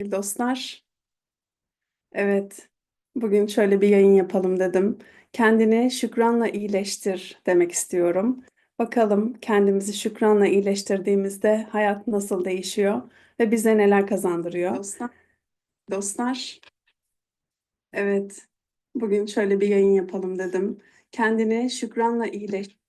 Dostlar, evet, bugün şöyle bir yayın yapalım dedim. Kendini şükranla iyileştir demek istiyorum. Bakalım kendimizi şükranla iyileştirdiğimizde hayat nasıl değişiyor ve bize neler kazandırıyor. Dostlar, dostlar, evet, bugün şöyle bir yayın yapalım dedim. Kendini şükranla iyileştir.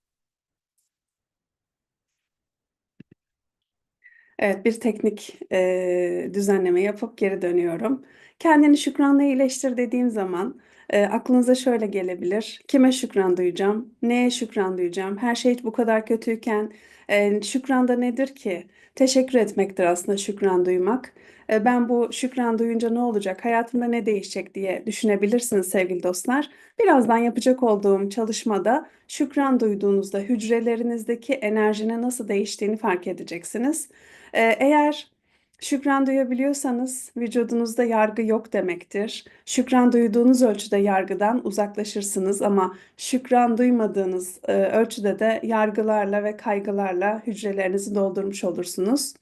Evet, bir teknik e, düzenleme yapıp geri dönüyorum. Kendini şükranla iyileştir dediğim zaman e, aklınıza şöyle gelebilir. Kime şükran duyacağım? Neye şükran duyacağım? Her şey bu kadar kötüyken e, şükran da nedir ki? Teşekkür etmektir aslında şükran duymak. E, ben bu şükran duyunca ne olacak? Hayatımda ne değişecek diye düşünebilirsiniz sevgili dostlar. Birazdan yapacak olduğum çalışmada şükran duyduğunuzda hücrelerinizdeki enerjinin nasıl değiştiğini fark edeceksiniz. Ee, Eğer şükran duyabiliyorsanız vücudunuzda yargı yok demektir. Şükran duyduğunuz ölçüde yargıdan uzaklaşırsınız ama şükran duymadığınız e, ölçüde de yargılarla ve kaygılarla hücrelerinizi doldurmuş olursunuz.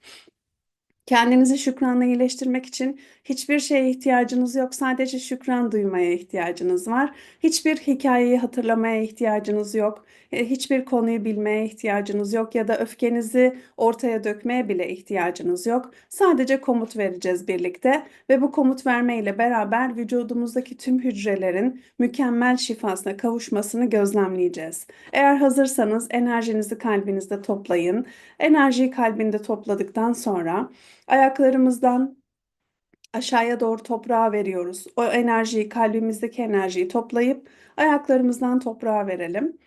Kendinizi şükranla iyileştirmek için hiçbir şeye ihtiyacınız yok. Sadece şükran duymaya ihtiyacınız var. Hiçbir hikayeyi hatırlamaya ihtiyacınız yok. E, Hiçbir konuyu bilmeye ihtiyacınız yok ya da öfkenizi ortaya dökmeye bile ihtiyacınız yok. Sadece komut vereceğiz birlikte ve bu komut vermeyle beraber vücudumuzdaki tüm hücrelerin mükemmel şifasına kavuşmasını gözlemleyeceğiz. Eğer hazırsanız enerjinizi kalbinizde toplayın. Enerjiyi kalbinde topladıktan sonra ayaklarımızdan aşağıya doğru toprağa veriyoruz. O enerjiyi, kalbimizdeki enerjiyi toplayıp ayaklarımızdan toprağa verelim.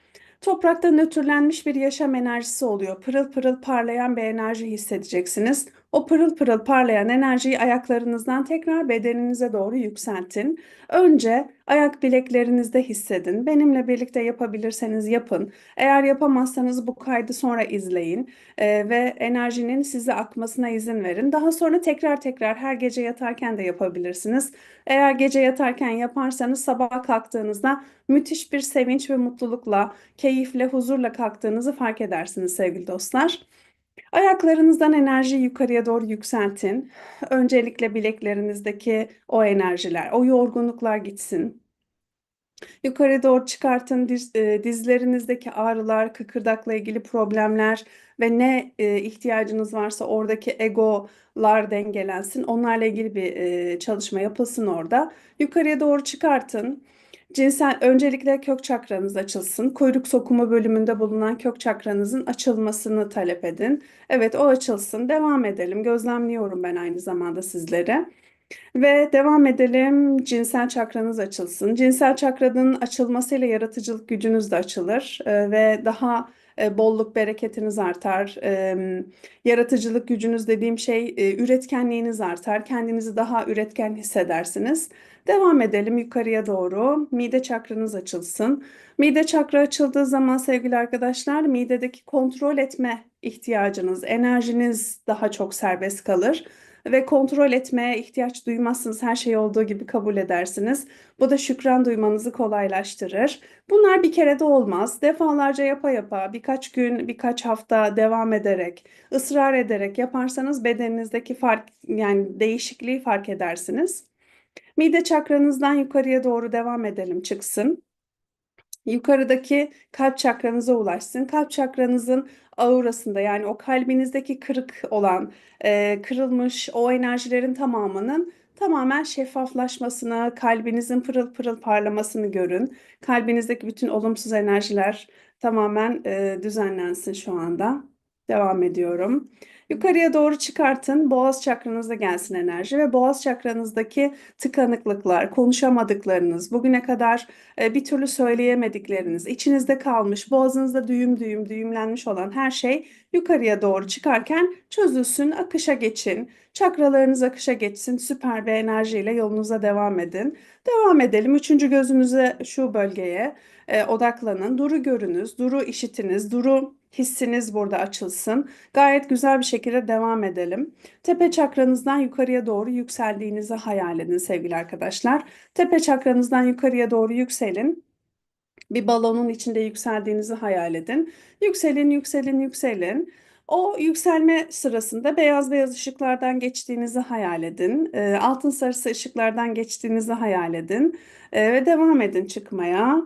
Toprakta nötrlenmiş bir yaşam enerjisi oluyor. Pırıl pırıl parlayan bir enerji hissedeceksiniz. O pırıl pırıl parlayan enerjiyi ayaklarınızdan tekrar bedeninize doğru yükseltin. Önce ayak bileklerinizde hissedin. Benimle birlikte yapabilirseniz yapın. Eğer yapamazsanız bu kaydı sonra izleyin Ee, ve enerjinin size akmasına izin verin. Daha sonra tekrar tekrar her gece yatarken de yapabilirsiniz. Eğer gece yatarken yaparsanız sabah kalktığınızda müthiş bir sevinç ve mutlulukla, keyifle, huzurla kalktığınızı fark edersiniz sevgili dostlar. Ayaklarınızdan enerjiyi yukarıya doğru yükseltin. Öncelikle bileklerinizdeki o enerjiler, o yorgunluklar gitsin. Yukarı doğru çıkartın diz, e, dizlerinizdeki ağrılar, kıkırdakla ilgili problemler ve ne e, ihtiyacınız varsa oradaki egolar dengelensin. Onlarla ilgili bir e, çalışma yapılsın orada. Yukarıya doğru çıkartın. Cinsel öncelikle kök çakranız açılsın. Kuyruk sokumu bölümünde bulunan kök çakranızın açılmasını talep edin. Evet o açılsın. Devam edelim. Gözlemliyorum ben aynı zamanda sizleri. Ve devam edelim. Cinsel çakranız açılsın. Cinsel çakranın açılmasıyla yaratıcılık gücünüz de açılır Ee, ve daha e, bolluk bereketiniz artar. Yaratıcılık gücünüz dediğim şey e, üretkenliğiniz artar. Kendinizi daha üretken hissedersiniz. Devam edelim yukarıya doğru. Mide çakranız açılsın. Mide çakra açıldığı zaman sevgili arkadaşlar midedeki kontrol etme ihtiyacınız, enerjiniz daha çok serbest kalır ve kontrol etmeye ihtiyaç duymazsınız. Her şey olduğu gibi kabul edersiniz. Bu da şükran duymanızı kolaylaştırır. Bunlar bir kere de olmaz. Defalarca yapa yapa, birkaç gün, birkaç hafta devam ederek, ısrar ederek yaparsanız bedeninizdeki fark yani değişikliği fark edersiniz. Mide çakranızdan yukarıya doğru devam edelim çıksın. Yukarıdaki kalp çakranıza ulaşsın. Kalp çakranızın aurasında yani o kalbinizdeki kırık olan, e, kırılmış o enerjilerin tamamının tamamen şeffaflaşmasını, kalbinizin pırıl pırıl parlamasını görün. Kalbinizdeki bütün olumsuz enerjiler tamamen e, düzenlensin şu anda. Devam ediyorum. Yukarıya doğru çıkartın. Boğaz çakranıza gelsin enerji ve boğaz çakranızdaki tıkanıklıklar, konuşamadıklarınız, bugüne kadar e, bir türlü söyleyemedikleriniz, içinizde kalmış, boğazınızda düğüm düğüm düğümlenmiş olan her şey yukarıya doğru çıkarken çözülsün, akışa geçin. Çakralarınız akışa geçsin. Süper bir enerjiyle yolunuza devam edin. Devam edelim. Üçüncü gözünüze şu bölgeye e, odaklanın. Duru görünüz, duru işitiniz, duru hissiniz burada açılsın. Gayet güzel bir şekilde devam edelim. Tepe çakranızdan yukarıya doğru yükseldiğinizi hayal edin sevgili arkadaşlar. Tepe çakranızdan yukarıya doğru yükselin. Bir balonun içinde yükseldiğinizi hayal edin. Yükselin, yükselin, yükselin. O yükselme sırasında beyaz beyaz ışıklardan geçtiğinizi hayal edin. E, altın sarısı ışıklardan geçtiğinizi hayal edin. E, ve devam edin çıkmaya.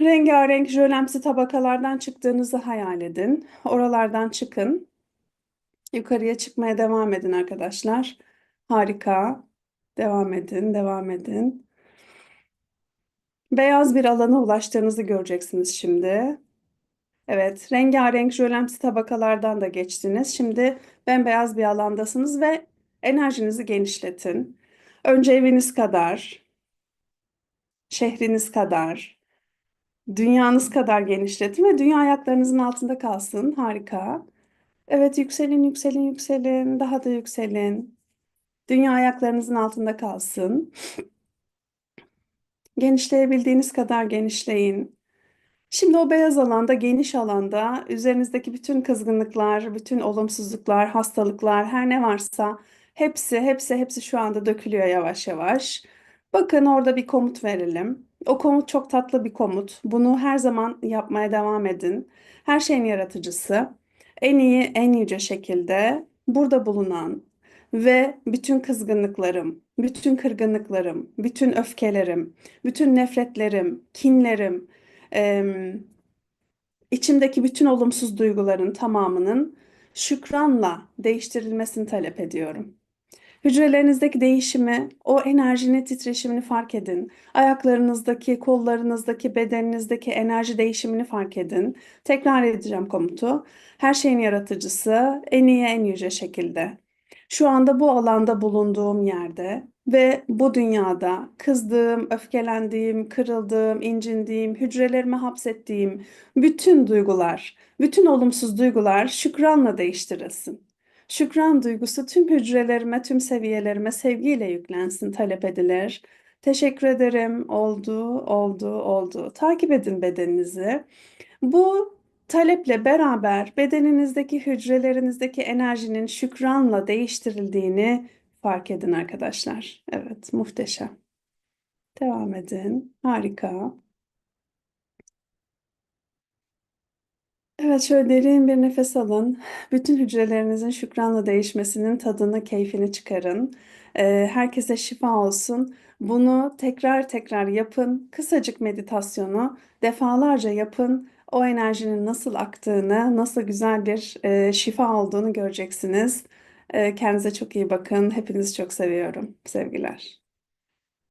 Rengarenk jölemsi tabakalardan çıktığınızı hayal edin. Oralardan çıkın. Yukarıya çıkmaya devam edin arkadaşlar. Harika. Devam edin, devam edin. Beyaz bir alana ulaştığınızı göreceksiniz şimdi. Evet, rengarenk jölemsi tabakalardan da geçtiniz. Şimdi bembeyaz bir alandasınız ve enerjinizi genişletin. Önce eviniz kadar, şehriniz kadar, dünyanız kadar genişletin ve dünya ayaklarınızın altında kalsın. Harika. Evet, yükselin, yükselin, yükselin. Daha da yükselin. Dünya ayaklarınızın altında kalsın. Genişleyebildiğiniz kadar genişleyin. Şimdi o beyaz alanda, geniş alanda üzerinizdeki bütün kızgınlıklar, bütün olumsuzluklar, hastalıklar, her ne varsa hepsi, hepsi, hepsi şu anda dökülüyor yavaş yavaş. Bakın orada bir komut verelim. O komut çok tatlı bir komut. Bunu her zaman yapmaya devam edin. Her şeyin yaratıcısı, en iyi, en yüce şekilde burada bulunan ve bütün kızgınlıklarım, bütün kırgınlıklarım, bütün öfkelerim, bütün nefretlerim, kinlerim, içimdeki bütün olumsuz duyguların tamamının şükranla değiştirilmesini talep ediyorum. Hücrelerinizdeki değişimi, o enerjinin titreşimini fark edin. Ayaklarınızdaki, kollarınızdaki, bedeninizdeki enerji değişimini fark edin. Tekrar edeceğim komutu. Her şeyin yaratıcısı en iyi, en yüce şekilde. Şu anda bu alanda bulunduğum yerde ve bu dünyada kızdığım, öfkelendiğim, kırıldığım, incindiğim, hücrelerime hapsettiğim bütün duygular, bütün olumsuz duygular şükranla değiştirilsin. Şükran duygusu tüm hücrelerime, tüm seviyelerime sevgiyle yüklensin, talep edilir. Teşekkür ederim. Oldu, oldu, oldu. Takip edin bedeninizi. Bu taleple beraber bedeninizdeki hücrelerinizdeki enerjinin şükranla değiştirildiğini fark edin arkadaşlar. Evet, muhteşem. Devam edin. Harika. Evet, şöyle derin bir nefes alın. Bütün hücrelerinizin şükranla değişmesinin tadını, keyfini çıkarın. Ee, herkese şifa olsun. Bunu tekrar tekrar yapın. Kısacık meditasyonu defalarca yapın. O enerjinin nasıl aktığını, nasıl güzel bir e, şifa olduğunu göreceksiniz. Ee, kendinize çok iyi bakın. Hepinizi çok seviyorum. Sevgiler.